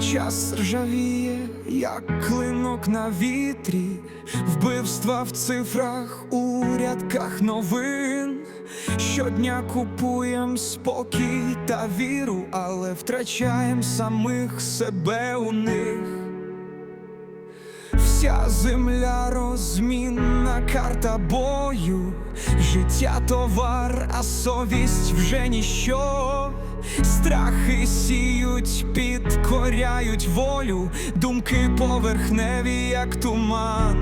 Час ржавіє, як клинок на вітрі, вбивства в цифрах у рядках новин. Щодня купуєм спокій та віру, але втрачаєм самих себе у них. Вся земля розмінна карта бою, життя товар, а совість вже ніщо. Страхи сіють, підкоряють волю, думки поверхневі, як туман.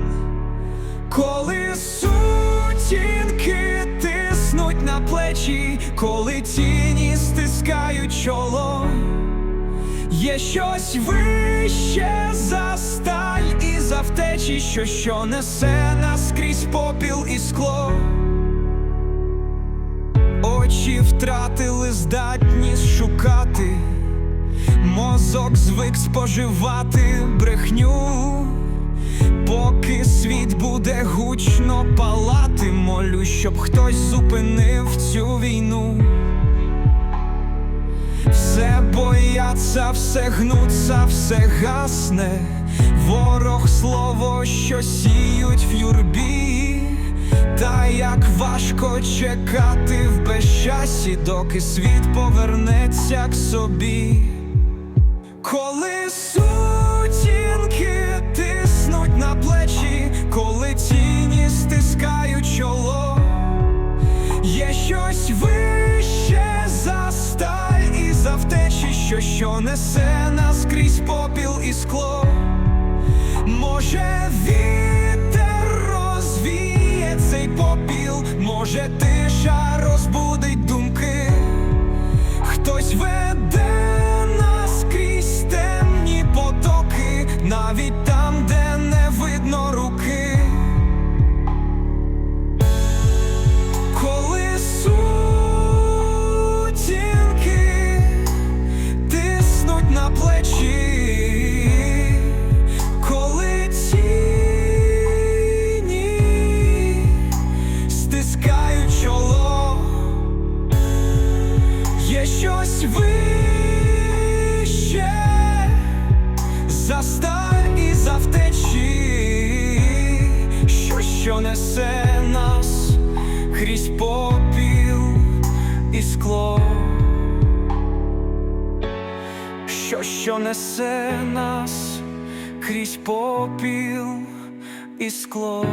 Коли сутінки тиснуть на плечі, коли тіні стискають чоло. Є щось вище за сталь і за втечі, що що несе нас крізь попіл і скло. Очі втратили здатність мозок звик споживати брехню, поки світ буде гучно палати, молю, щоб хтось зупинив цю війну. Все бояться, все гнуться, все гасне, ворог слово, що сіють в юрбі, та як важко чекати в безчасі, доки світ повернеться к собі. Є щось вище за сталь і за втечі, що що несе нас крізь попіл і скло. Може, вітер розвіє цей попіл, може, тиша розбудить думки. Хтось веде нас крізь темні потоки, навіть там, де не видно руки. Є щось вище за сталь і за втечі, що що несе нас крізь попіл і скло, що що несе нас крізь попіл і скло.